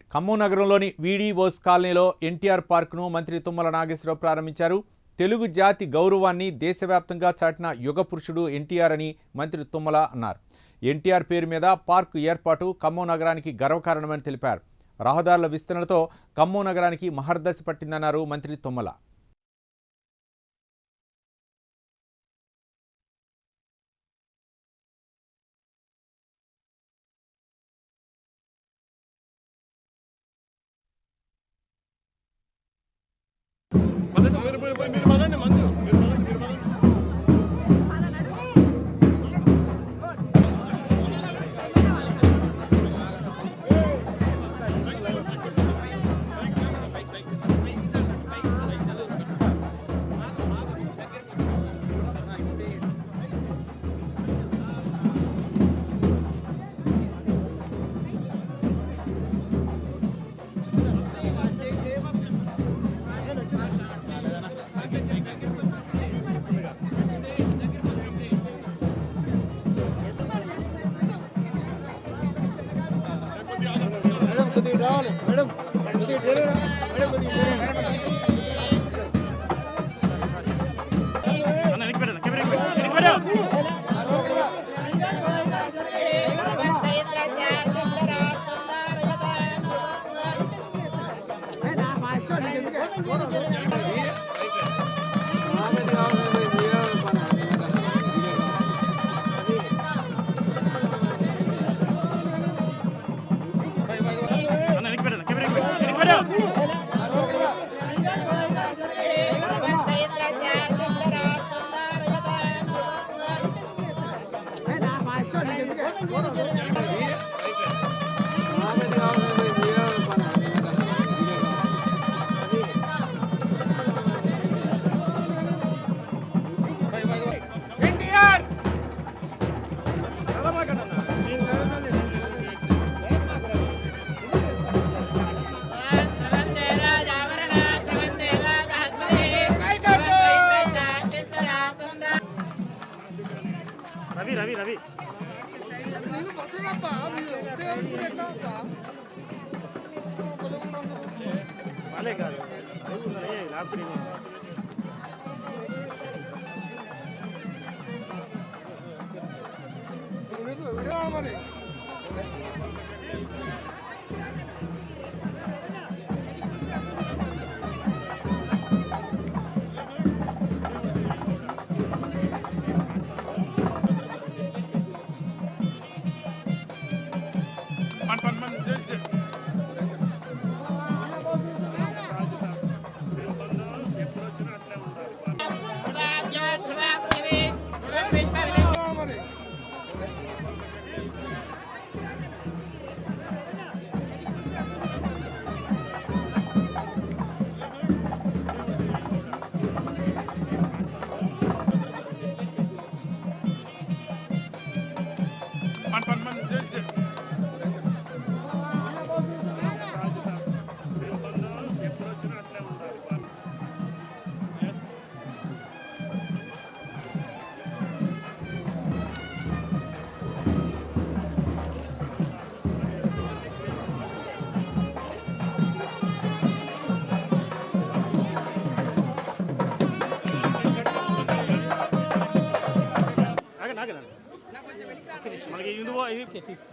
Right Khammam నగరంలోని వీడీఓస్ కాలనీలో ఎన్టీఆర్ పార్క్ను మంత్రి తుమ్మల నాగేశ్వరరావు ప్రారంభించారు. తెలుగు జాతి గౌరవాన్ని దేశవ్యాప్తంగా చాటిన యుగ పురుషుడు ఎన్టీఆర్ అని మంత్రి తుమ్మల అన్నారు. ఎన్టీఆర్ పేరు మీద పార్కు ఏర్పాటు ఖమ్మం నగరానికి గర్వకారణమని తెలిపారు. రహదారుల విస్తరణతో ఖమ్మం నగరానికి మహర్దశ పట్టిందన్నారు మంత్రి తుమ్మల. Well, కొద్దిగా రావాలి రవి పన్ ఇది తీసుకో.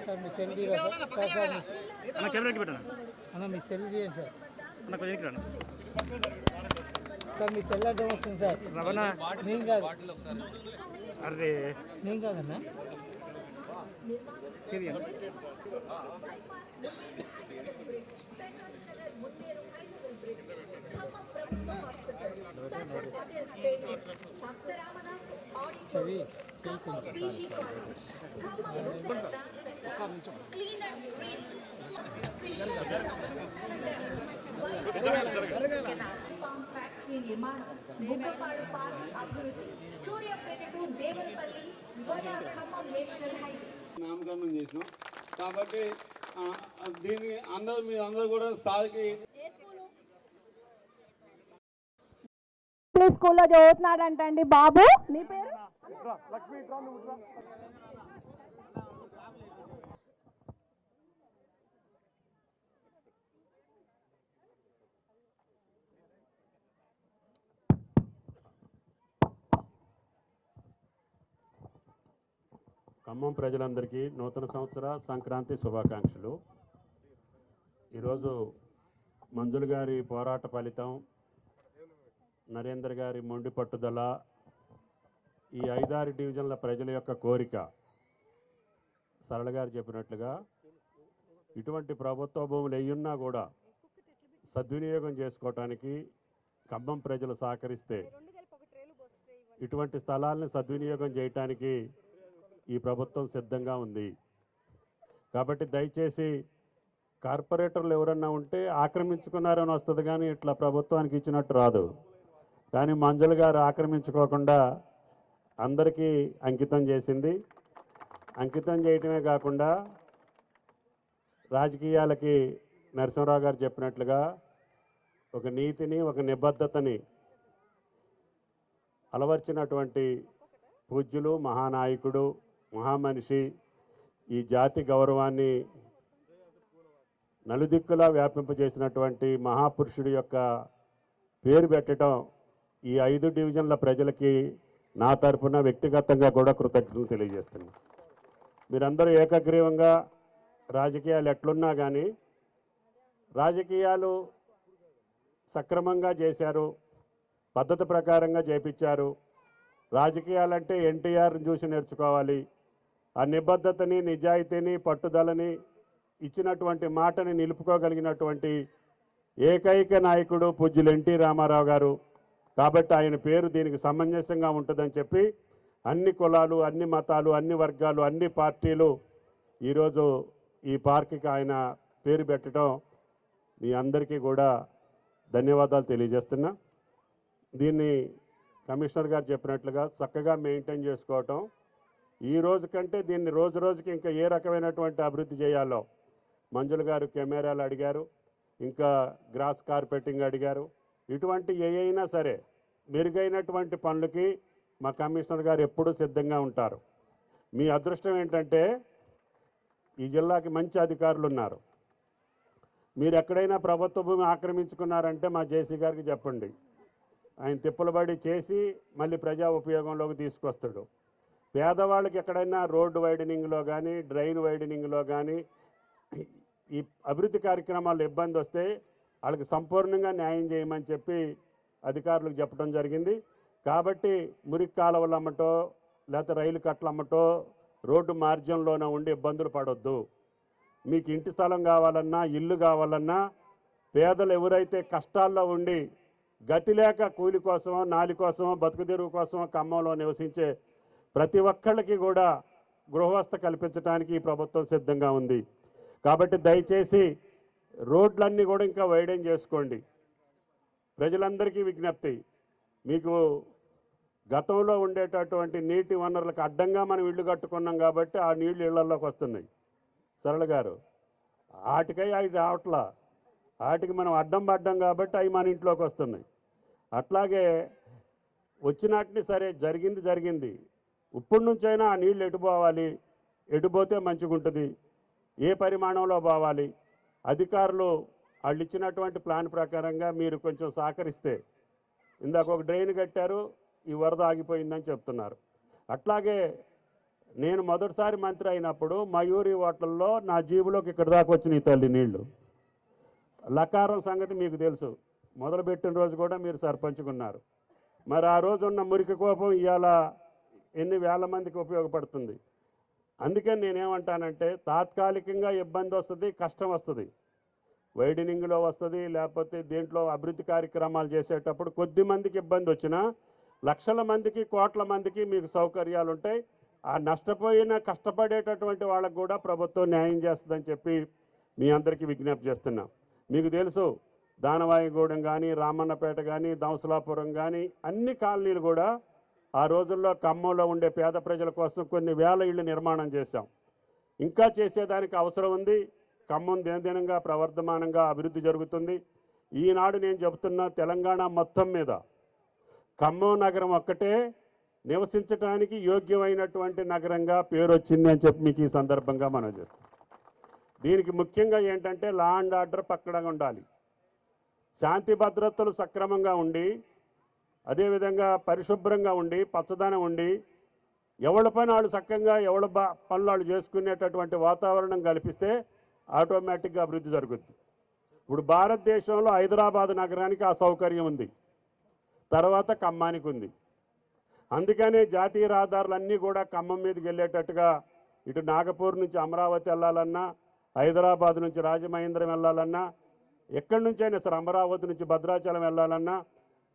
సార్ మీ సెల్ సార్ మీ- అన్న కెమెరాకి పెట్టండి అన్న మీ సెల్ తీయండి సార్? అన్న కొంచెం రండి సార్ మీ సెల్ అడ్డం వస్తుంది సార్. రవణ? నేను కాదు. అరే నేను కాదన్నా? నిర్మాణం బుక్కపాడు పార్క్ అభివృద్ధి Suryapet to Devarapalli national highway నామకరణం చేసినాం. కాబట్టి దీన్ని అందరూ మీరు అందరూ కూడా సార్కి ప్లే స్కూల్లో చదువుతున్నాడంటండి బాబు. నీ పేరు? ఖమ్మం ప్రజలందరికీ నూతన సంవత్సర సంక్రాంతి శుభాకాంక్షలు. ఈరోజు మంజులు గారి పోరాట ఫలితం నరేందర్ గారి మొండి పట్టుదల ఈ ఐదారు డివిజన్ల ప్రజల యొక్క కోరిక. సరళ గారు చెప్పినట్లుగా ఇటువంటి ప్రభుత్వ భూములు అయ్యున్నా కూడా సద్వినియోగం చేసుకోవటానికి ఖమ్మం ప్రజలు సహకరిస్తే ఇటువంటి స్థలాల్ని సద్వినియోగం చేయటానికి ఈ ప్రభుత్వం సిద్ధంగా ఉంది. కాబట్టి దయచేసి కార్పొరేటర్లు ఎవరన్నా ఉంటే ఆక్రమించుకున్నారని వస్తుంది కానీ ఇట్లా ప్రభుత్వానికి ఇచ్చినట్టు రాదు. కానీ మంజుల గారు ఆక్రమించుకోకుండా అందరికీ అంకితం చేసింది. అంకితం చేయటమే కాకుండా రాజకీయాలకి నరసింహరావు గారు చెప్పినట్లుగా ఒక నీతిని ఒక నిబద్ధతని అలవర్చినటువంటి పూజ్యులు మహానాయకుడు మహామనిషి ఈ జాతి గౌరవాన్ని నలుదిక్కులా వ్యాపింపజేసినటువంటి మహాపురుషుడి యొక్క పేరు పెట్టడం ఈ ఐదు డివిజన్ల ప్రజలకి నా తరపున వ్యక్తిగతంగా కూడా కృతజ్ఞతలు తెలియజేస్తున్నాను. మీరందరూ ఏకగ్రీవంగా రాజకీయాలు ఎట్లున్నా కానీ రాజకీయాలు సక్రమంగా చేశారు పద్ధతి ప్రకారంగా చేపించారు. రాజకీయాలంటే ఎన్టీఆర్ని చూసి నేర్చుకోవాలి. ఆ నిబద్ధతని నిజాయితీని పట్టుదలని ఇచ్చినటువంటి మాటని నిలుపుకోగలిగినటువంటి ఏకైక నాయకుడు పూజ్యులు ఎన్టీ రామారావు గారు. కాబట్టి ఆయన పేరు దీనికి సమంజసంగా ఉంటుందని చెప్పి అన్ని కులాలు అన్ని మతాలు అన్ని వర్గాలు అన్ని పార్టీలు ఈరోజు ఈ పార్క్కి ఆయన పేరు పెట్టడం మీ అందరికీ కూడా ధన్యవాదాలు తెలియజేస్తున్నా. దీన్ని కమిషనర్ గారు చెప్పినట్లుగా చక్కగా మెయింటైన్ చేసుకోవటం. ఈ రోజు కంటే దీన్ని రోజు రోజుకి ఇంకా ఏ రకమైనటువంటి అభివృద్ధి చేయాలో మంజుల గారు కెమెరాలు అడిగారు ఇంకా గ్రాస్ కార్పెటింగ్ అడిగారు ఇటువంటి ఏ అయినా సరే మెరుగైనటువంటి పనులకి మా కమిషనర్ గారు ఎప్పుడూ సిద్ధంగా ఉంటారు. మీ అదృష్టం ఏంటంటే ఈ జిల్లాకి మంచి అధికారులు ఉన్నారు. మీరు ఎక్కడైనా ప్రభుత్వ భూమి ఆక్రమించుకున్నారంటే మా జేసీ గారికి చెప్పండి. ఆయన తిప్పలబడి చేసి మళ్ళీ ప్రజా ఉపయోగంలోకి తీసుకొస్తాడు. పేదవాళ్ళకి ఎక్కడైనా రోడ్డు వైడనింగ్లో కానీ డ్రైన్ వైడనింగ్లో కానీ ఈ అభివృద్ధి కార్యక్రమాల్లో ఇబ్బంది వస్తే వాళ్ళకి సంపూర్ణంగా న్యాయం చేయమని చెప్పి అధికారులకు చెప్పడం జరిగింది. కాబట్టి మురికి కాలువలు అమ్మటో లేకపోతే రైలు కట్టలు అమ్మటో రోడ్డు మార్గంలోనే ఉండి ఇబ్బందులు పడొద్దు. మీకు ఇంటి స్థలం కావాలన్నా ఇల్లు కావాలన్నా పేదలు ఎవరైతే కష్టాల్లో ఉండి గతి లేక కూలి కోసమో నాలి కోసమో బతుకు తెరువు కోసమో ఖమ్మంలో నివసించే ప్రతి ఒక్కళ్ళకి కూడా గృహవస్థ కల్పించడానికి ఈ ప్రభుత్వం సిద్ధంగా ఉంది. కాబట్టి దయచేసి రోడ్లన్నీ కూడా ఇంకా వైడెన్ చేసుకోండి. ప్రజలందరికీ విజ్ఞప్తి మీకు గతంలో ఉండేటటువంటి నీటి వనరులకు అడ్డంగా మనం ఇల్లు కట్టుకున్నాం కాబట్టి ఆ నీళ్ళు ఇళ్ళలోకి వస్తున్నాయి. సరళ గారు వాటికై అవి రావట్లా? వాటికి మనం అడ్డం పడ్డం కాబట్టి అవి మన ఇంట్లోకి వస్తున్నాయి. అట్లాగే వచ్చినట్టుని సరే జరిగింది జరిగింది. ఇప్పటి నుంచైనా ఆ నీళ్ళు ఎటుపోవాలి ఎటుపోతే మంచిగుంటుంది? ఏ పరిమాణంలో పోవాలి? అధికారులు వాళ్ళు ఇచ్చినటువంటి ప్లాన్ ప్రకారంగా మీరు కొంచెం సహకరిస్తే ఇందాక ఒక డ్రైన్ కట్టారు ఈ వరద ఆగిపోయిందని చెప్తున్నారు. అట్లాగే నేను మొదటిసారి మంత్రి అయినప్పుడు మయూరి హోటల్లో నా జీబులోకి ఇక్కడ దాకా వచ్చినాయి తల్లి నీళ్ళు. లకారం సంగతి మీకు తెలుసు. మొదలుపెట్టిన రోజు కూడా మీరు సర్పంచుకున్నారు. మరి ఆ రోజు ఉన్న మురికి కోపం ఇవాళ ఎన్ని వేల మందికి ఉపయోగపడుతుంది? అందుకని నేనేమంటానంటే తాత్కాలికంగా ఇబ్బంది వస్తుంది కష్టం వస్తుంది. వైడనింగ్లో వస్తుంది లేకపోతే దీంట్లో అభివృద్ధి కార్యక్రమాలు చేసేటప్పుడు కొద్ది మందికి ఇబ్బంది వచ్చినా లక్షల మందికి కోట్ల మందికి మీకు సౌకర్యాలు ఉంటాయి ఆ నష్టపోయిన కష్టపడేటటువంటి వాళ్ళకు కూడా ప్రభుత్వం న్యాయం చేస్తుందని చెప్పి మీ అందరికీ విజ్ఞప్తి చేస్తున్నాం. మీకు తెలుసు దానవాయిగూడెం కానీ రామన్నపేట కానీ దంసలాపురం కానీ అన్ని కాలనీలు కూడా ఆ రోజుల్లో ఖమ్మంలో ఉండే పేద ప్రజల కోసం కొన్ని వేల ఇళ్ళు నిర్మాణం చేశాం. ఇంకా చేసేదానికి అవసరం ఉంది. ఖమ్మం దినదినంగా ప్రవర్ధమానంగా అభివృద్ధి జరుగుతుంది. ఈనాడు నేను చెబుతున్న తెలంగాణ మొత్తం మీద ఖమ్మం నగరం ఒక్కటే నివసించడానికి యోగ్యమైనటువంటి నగరంగా పేరు వచ్చింది అని చెప్పి మీకు ఈ సందర్భంగా మనం చేస్తాం. దీనికి ముఖ్యంగా ఏంటంటే లా అండ్ ఆర్డర్ పక్కడగా ఉండాలి. శాంతి భద్రతలు సక్రమంగా ఉండి అదేవిధంగా పరిశుభ్రంగా ఉండి పచ్చదనం ఉండి ఎవరి పని వాళ్ళు చక్కగా ఎవరి బా పనులు వాళ్ళు చేసుకునేటటువంటి వాతావరణం కల్పిస్తే ఆటోమేటిక్గా అభివృద్ధి జరుగుద్ది. ఇప్పుడు భారతదేశంలో హైదరాబాద్ నగరానికి ఆ సౌకర్యం ఉంది. తర్వాత ఖమ్మానికి ఉంది. అందుకనే జాతీయ రహదారులన్నీ కూడా ఖమ్మం మీదకి వెళ్ళేటట్టుగా ఇటు నాగపూర్ నుంచి అమరావతి వెళ్ళాలన్నా హైదరాబాద్ నుంచి రాజమహేంద్రం వెళ్ళాలన్నా ఎక్కడి నుంచైనా సరే అమరావతి నుంచి భద్రాచలం వెళ్ళాలన్నా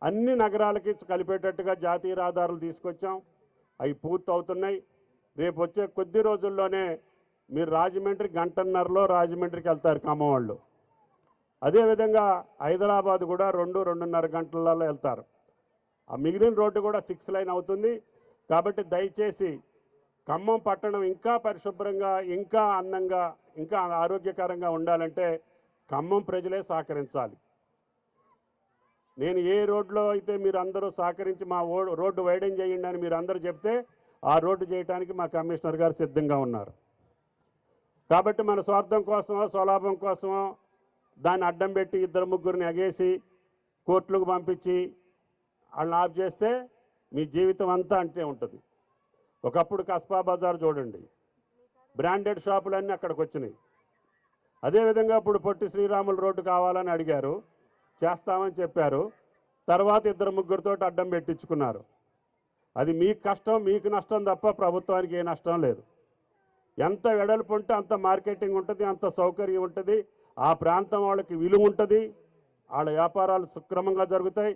అన్ని నగరాలకి కలిపేటట్టుగా జాతీయ రహదారులు తీసుకొచ్చాం. అవి పూర్తి అవుతున్నాయి రేపు వచ్చే కొద్ది రోజుల్లోనే మీరు రాజమండ్రి గంటన్నరలో రాజమండ్రికి వెళ్తారు ఖమ్మం వాళ్ళు. అదేవిధంగా హైదరాబాద్ కూడా రెండు రెండున్నర గంటలలో వెళ్తారు. ఆ మిగిలిన రోడ్డు కూడా సిక్స్ లైన్ అవుతుంది. కాబట్టి దయచేసి ఖమ్మం పట్టణం ఇంకా పరిశుభ్రంగా ఇంకా అందంగా ఇంకా ఆరోగ్యకరంగా ఉండాలంటే ఖమ్మం ప్రజలే సహకరించాలి. నేను ఏ రోడ్లో అయితే మీరు అందరూ సహకరించి మా ఓ- రోడ్డు వైడెన్ చేయండి అని మీరు అందరూ చెప్తే ఆ రోడ్డు చేయడానికి మా కమిషనర్ గారు సిద్ధంగా ఉన్నారు. కాబట్టి మన స్వార్థం కోసమో స్వలాభం కోసమో దాన్ని అడ్డం పెట్టి ఇద్దరు ముగ్గురిని ఎగేసి కోర్టులకు పంపించి వాళ్ళని ఆఫ్ చేస్తే మీ జీవితం అంతా అంటే ఉంటుంది. ఒకప్పుడు కస్బా బజార్ చూడండి. బ్రాండెడ్ షాపులన్నీ అక్కడికి వచ్చినాయి. అదేవిధంగా ఇప్పుడు పొట్టి శ్రీరాములు రోడ్డు కావాలని అడిగారు. చేస్తామని చెప్పారు. తర్వాత ఇద్దరు ముగ్గురితో అడ్డం పెట్టించుకున్నారు. అది మీకు కష్టం మీకు నష్టం తప్ప ప్రభుత్వానికి ఏ నష్టం లేదు. ఎంత వెడల్పు ఉంటే అంత మార్కెటింగ్ ఉంటుంది అంత సౌకర్యం ఉంటుంది. ఆ ప్రాంతం వాళ్ళకి విలువ ఉంటుంది. వాళ్ళ వ్యాపారాలు సుక్రమంగా జరుగుతాయి.